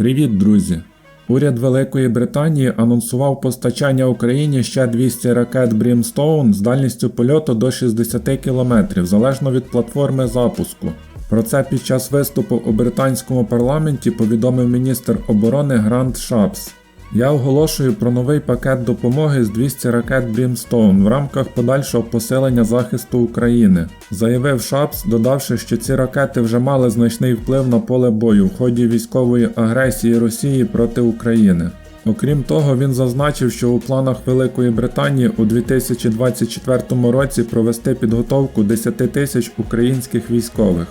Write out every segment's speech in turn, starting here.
Привіт, друзі! Уряд Великої Британії анонсував постачання Україні ще 200 ракет Brimstone з дальністю польоту до 60 км залежно від платформи запуску. Про це під час виступу у британському парламенті повідомив міністр оборони Грант Шапс. Я оголошую про новий пакет допомоги з 200 ракет Brimstone в рамках подальшого посилення захисту України, заявив Шапс, додавши, що ці ракети вже мали значний вплив на поле бою в ході військової агресії Росії проти України. Окрім того, він зазначив, що у планах Великої Британії у 2024 році провести підготовку 10 тисяч українських військових.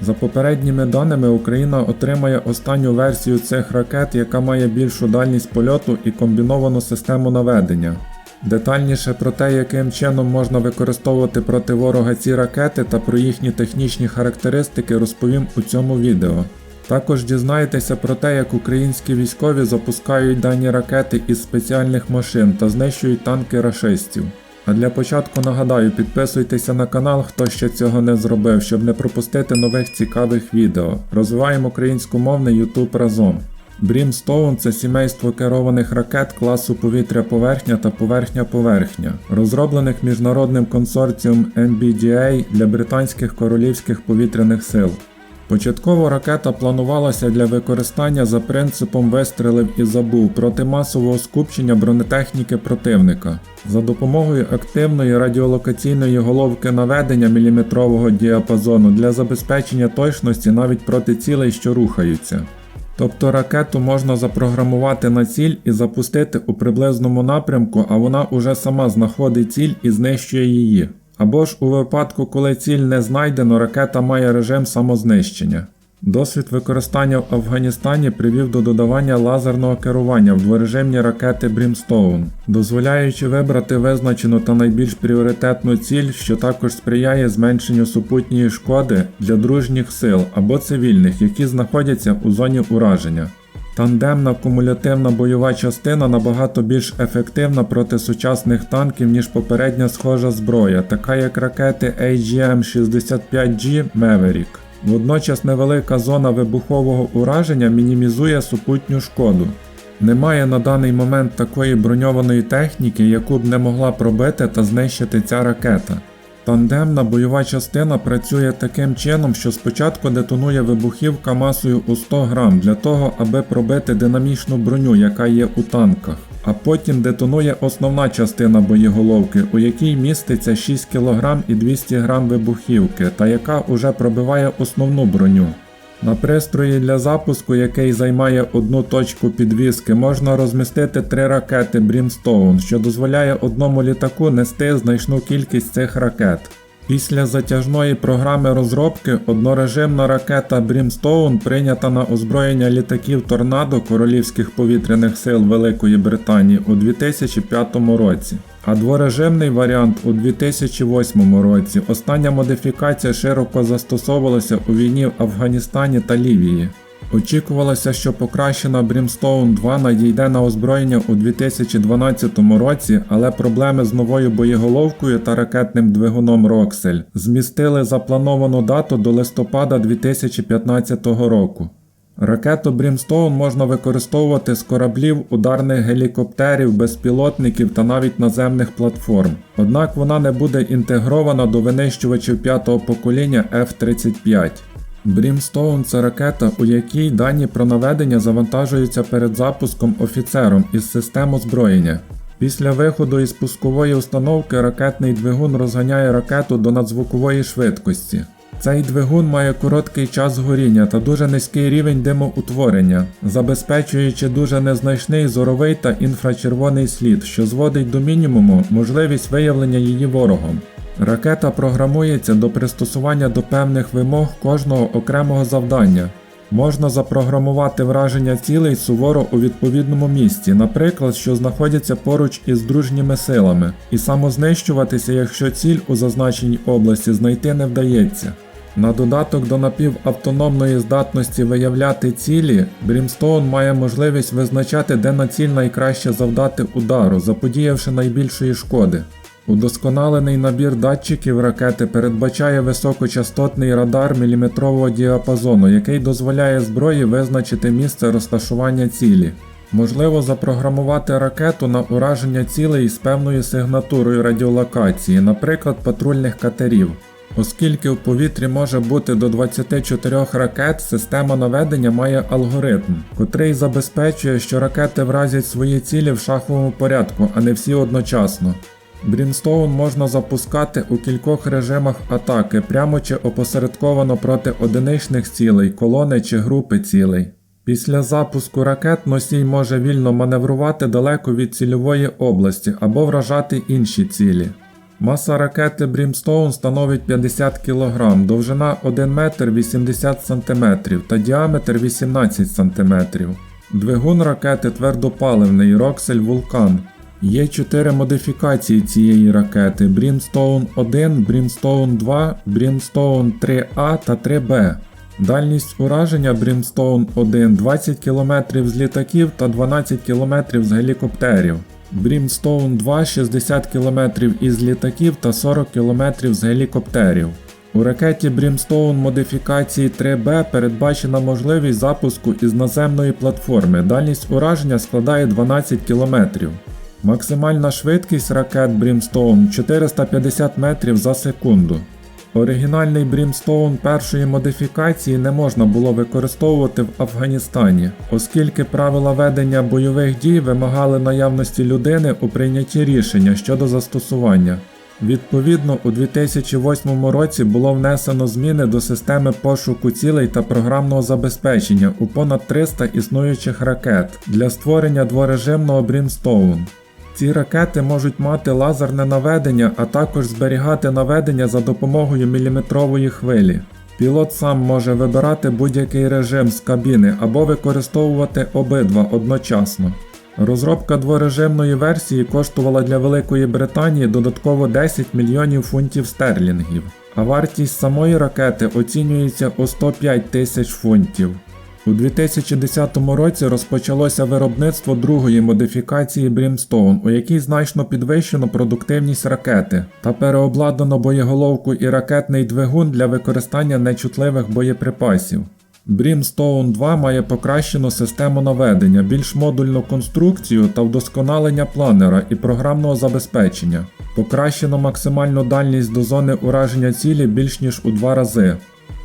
За попередніми даними, Україна отримає останню версію цих ракет, яка має більшу дальність польоту і комбіновану систему наведення. Детальніше про те, яким чином можна використовувати проти ворога ці ракети та про їхні технічні характеристики, розповім у цьому відео. Також дізнаєтеся про те, як українські військові запускають дані ракети із спеціальних машин та знищують танки рашистів. А для початку нагадаю, підписуйтеся на канал, хто ще цього не зробив, щоб не пропустити нових цікавих відео. Розвиваємо українськомовний YouTube разом. Brimstone – це сімейство керованих ракет класу повітря-поверхня та поверхня-поверхня, розроблених міжнародним консорціум NBDA для британських королівських повітряних сил. Початково ракета планувалася для використання за принципом вистрелив і забув проти масового скупчення бронетехніки противника за допомогою активної радіолокаційної головки наведення міліметрового діапазону для забезпечення точності навіть проти цілей, що рухаються. Тобто ракету можна запрограмувати на ціль і запустити у приблизному напрямку, а вона уже сама знаходить ціль і знищує її. Або ж у випадку, коли ціль не знайдено, ракета має режим самознищення. Досвід використання в Афганістані привів до додавання лазерного керування в дворежимні ракети Brimstone, дозволяючи вибрати визначену та найбільш пріоритетну ціль, що також сприяє зменшенню супутньої шкоди для дружніх сил або цивільних, які знаходяться у зоні ураження. Тандемна кумулятивна бойова частина набагато більш ефективна проти сучасних танків, ніж попередня схожа зброя, така як ракети AGM-65G Maverick. Водночас невелика зона вибухового ураження мінімізує супутню шкоду. Немає на даний момент такої броньованої техніки, яку б не могла пробити та знищити ця ракета. Тандемна бойова частина працює таким чином, що спочатку детонує вибухівка масою у 100 грам для того, аби пробити динамічну броню, яка є у танках, а потім детонує основна частина боєголовки, у якій міститься 6 кг і 200 г вибухівки, та яка уже пробиває основну броню. На пристрої для запуску, який займає одну точку підвіски, можна розмістити три ракети Brimstone, що дозволяє одному літаку нести значну кількість цих ракет. Після затяжної програми розробки однорежимна ракета Brimstone прийнята на озброєння літаків Торнадо Королівських повітряних сил Великої Британії у 2005 році, а дворежимний варіант у 2008 році. Остання модифікація широко застосовувалася у війні в Афганістані та Лівії. Очікувалося, що покращена Brimstone 2 надійде на озброєння у 2012 році, але проблеми з новою боєголовкою та ракетним двигуном Roxel змістили заплановану дату до листопада 2015 року. Ракету Brimstone можна використовувати з кораблів, ударних гелікоптерів, безпілотників та навіть наземних платформ. Однак вона не буде інтегрована до винищувачів п'ятого покоління F-35. Brimstone – це ракета, у якій дані про наведення завантажуються перед запуском офіцером із систем озброєння. Після виходу із пускової установки ракетний двигун розганяє ракету до надзвукової швидкості. Цей двигун має короткий час горіння та дуже низький рівень димоутворення, забезпечуючи дуже незначний зоровий та інфрачервоний слід, що зводить до мінімуму можливість виявлення її ворогом. Ракета програмується до пристосування до певних вимог кожного окремого завдання. Можна запрограмувати враження цілей суворо у відповідному місці, наприклад, що знаходяться поруч із дружніми силами, і самознищуватися, якщо ціль у зазначеній області знайти не вдається. На додаток до напівавтономної здатності виявляти цілі, Brimstone має можливість визначати, де на ціль найкраще завдати удару, заподіявши найбільшої шкоди. Удосконалений набір датчиків ракети передбачає високочастотний радар міліметрового діапазону, який дозволяє зброї визначити місце розташування цілі. Можливо запрограмувати ракету на ураження цілей з певною сигнатурою радіолокації, наприклад, патрульних катерів. Оскільки в повітрі може бути до 24 ракет, система наведення має алгоритм, котрий забезпечує, що ракети вразять свої цілі в шаховому порядку, а не всі одночасно. Брімстоун можна запускати у кількох режимах атаки, прямо чи опосередковано проти одиничних цілей, колони чи групи цілей. Після запуску ракет носій може вільно маневрувати далеко від цільової області або вражати інші цілі. Маса ракети Brimstone становить 50 кг, довжина 1 метр 80 см та діаметр 18 см. Двигун ракети твердопаливний Roxel Vulcan. Є чотири модифікації цієї ракети: Brimstone 1, Brimstone 2, Brimstone 3A та 3B. Дальність ураження Brimstone 1 20 км з літаків та 12 км з гелікоптерів. Brimstone 2 60 км із літаків та 40 км з гелікоптерів. У ракеті Brimstone модифікації 3B передбачена можливість запуску із наземної платформи. Дальність ураження складає 12 км. Максимальна швидкість ракет Brimstone 450 метрів за секунду. Оригінальний Brimstone першої модифікації не можна було використовувати в Афганістані, оскільки правила ведення бойових дій вимагали наявності людини у прийнятті рішення щодо застосування. Відповідно, у 2008 році було внесено зміни до системи пошуку цілей та програмного забезпечення у понад 300 існуючих ракет для створення дворежимного Brimstone. Ці ракети можуть мати лазерне наведення, а також зберігати наведення за допомогою міліметрової хвилі. Пілот сам може вибирати будь-який режим з кабіни або використовувати обидва одночасно. Розробка дворежимної версії коштувала для Великої Британії додатково 10 мільйонів фунтів стерлінгів, а вартість самої ракети оцінюється у 105 тисяч фунтів. У 2010 році розпочалося виробництво другої модифікації Brimstone, у якій значно підвищено продуктивність ракети та переобладнано боєголовку і ракетний двигун для використання нечутливих боєприпасів. Brimstone 2 має покращену систему наведення, більш модульну конструкцію та вдосконалення планера і програмного забезпечення. Покращено максимальну дальність до зони ураження цілі більш ніж у два рази.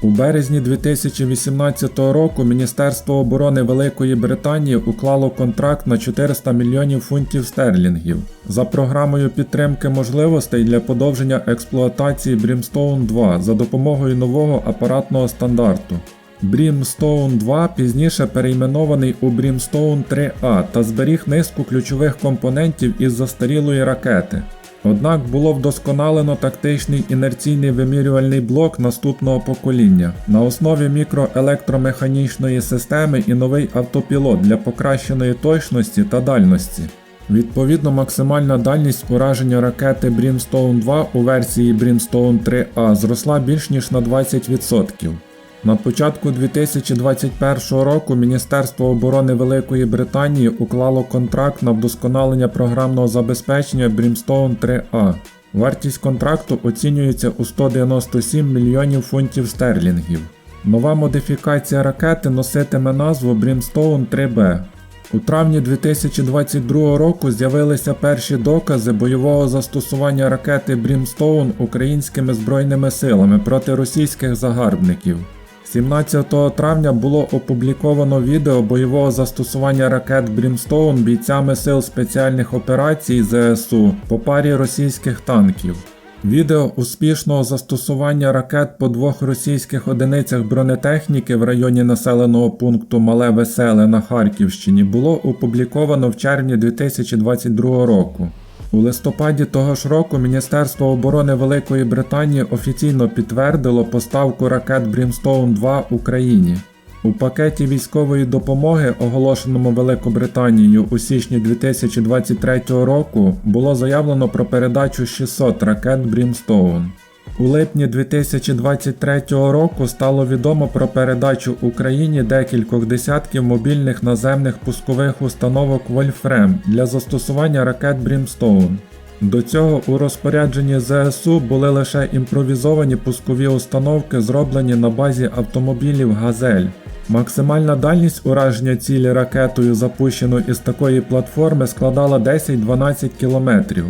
У березні 2018 року Міністерство оборони Великої Британії уклало контракт на 400 мільйонів фунтів стерлінгів за програмою підтримки можливостей для подовження експлуатації Brimstone 2 за допомогою нового апаратного стандарту. Brimstone 2 пізніше перейменований у Brimstone 3A та зберіг низку ключових компонентів із застарілої ракети. Однак було вдосконалено тактичний інерційний вимірювальний блок наступного покоління на основі мікроелектромеханічної системи і новий автопілот для покращеної точності та дальності. Відповідно, максимальна дальність ураження ракети Brimstone 2 у версії Brimstone 3A зросла більш ніж на 20%. На початку 2021 року Міністерство оборони Великої Британії уклало контракт на вдосконалення програмного забезпечення Brimstone 3A. Вартість контракту оцінюється у 197 мільйонів фунтів стерлінгів. Нова модифікація ракети носитиме назву Brimstone 3B. У травні 2022 року з'явилися перші докази бойового застосування ракети Brimstone українськими збройними силами проти російських загарбників. 17 травня було опубліковано відео бойового застосування ракет Brimstone бійцями сил спеціальних операцій ЗСУ по парі російських танків. Відео успішного застосування ракет по двох російських одиницях бронетехніки в районі населеного пункту Мале Веселе на Харківщині було опубліковано в червні 2022 року. У листопаді того ж року Міністерство оборони Великої Британії офіційно підтвердило поставку ракет Брімстоун 2 Україні. У пакеті військової допомоги, оголошеному Великобританією у січні 2023 року, було заявлено про передачу 600 ракет Brimstone. У липні 2023 року стало відомо про передачу Україні декількох десятків мобільних наземних пускових установок Wolfram для застосування ракет Brimstone. До цього у розпорядженні ЗСУ були лише імпровізовані пускові установки, зроблені на базі автомобілів Газель. Максимальна дальність ураження цілі ракетою, запущеною із такої платформи, складала 10-12 кілометрів.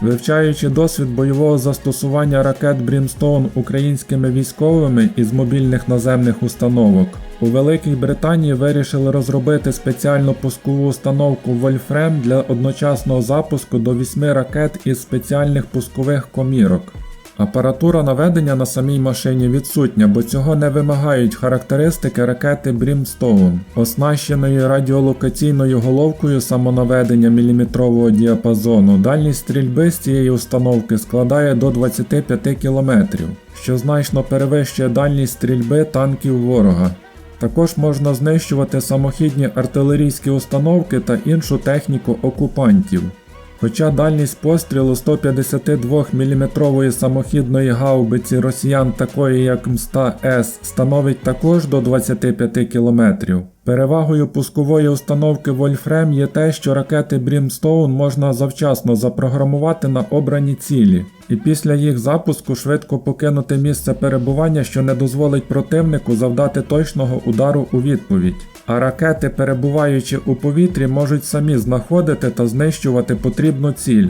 Вивчаючи досвід бойового застосування ракет Брімстоун українськими військовими із мобільних наземних установок, у Великій Британії вирішили розробити спеціальну пускову установку Вольфрем для одночасного запуску до 8 ракет із спеціальних пускових комірок. Апаратура наведення на самій машині відсутня, бо цього не вимагають характеристики ракети Brimstone, оснащеної радіолокаційною головкою самонаведення міліметрового діапазону. Дальність стрільби з цієї установки складає до 25 км, що значно перевищує дальність стрільби танків ворога. Також можна знищувати самохідні артилерійські установки та іншу техніку окупантів. Хоча дальність пострілу 152 мм самохідної гаубиці росіян такої як МСТА-С становить також до 25 км. Перевагою пускової установки Wolfram є те, що ракети Brimstone можна завчасно запрограмувати на обрані цілі, і після їх запуску швидко покинути місце перебування, що не дозволить противнику завдати точного удару у відповідь. А ракети, перебуваючи у повітрі, можуть самі знаходити та знищувати потрібну ціль.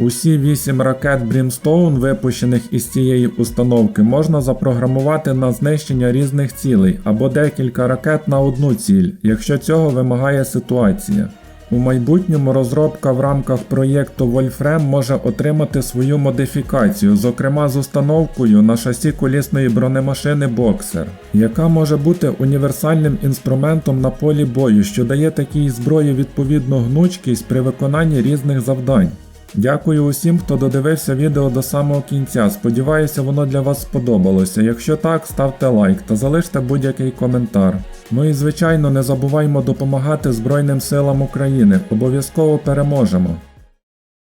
Усі 8 ракет Brimstone, випущених із цієї установки, можна запрограмувати на знищення різних цілей або декілька ракет на одну ціль, якщо цього вимагає ситуація. У майбутньому розробка в рамках проєкту Wolfram може отримати свою модифікацію, зокрема з установкою на шасі колісної бронемашини Boxer, яка може бути універсальним інструментом на полі бою, що дає такій зброї відповідну гнучкість при виконанні різних завдань. Дякую усім, хто додивився відео до самого кінця. Сподіваюся, воно для вас сподобалося. Якщо так, ставте лайк та залиште будь-який коментар. Ну і звичайно, не забуваймо допомагати Збройним силам України. Обов'язково переможемо.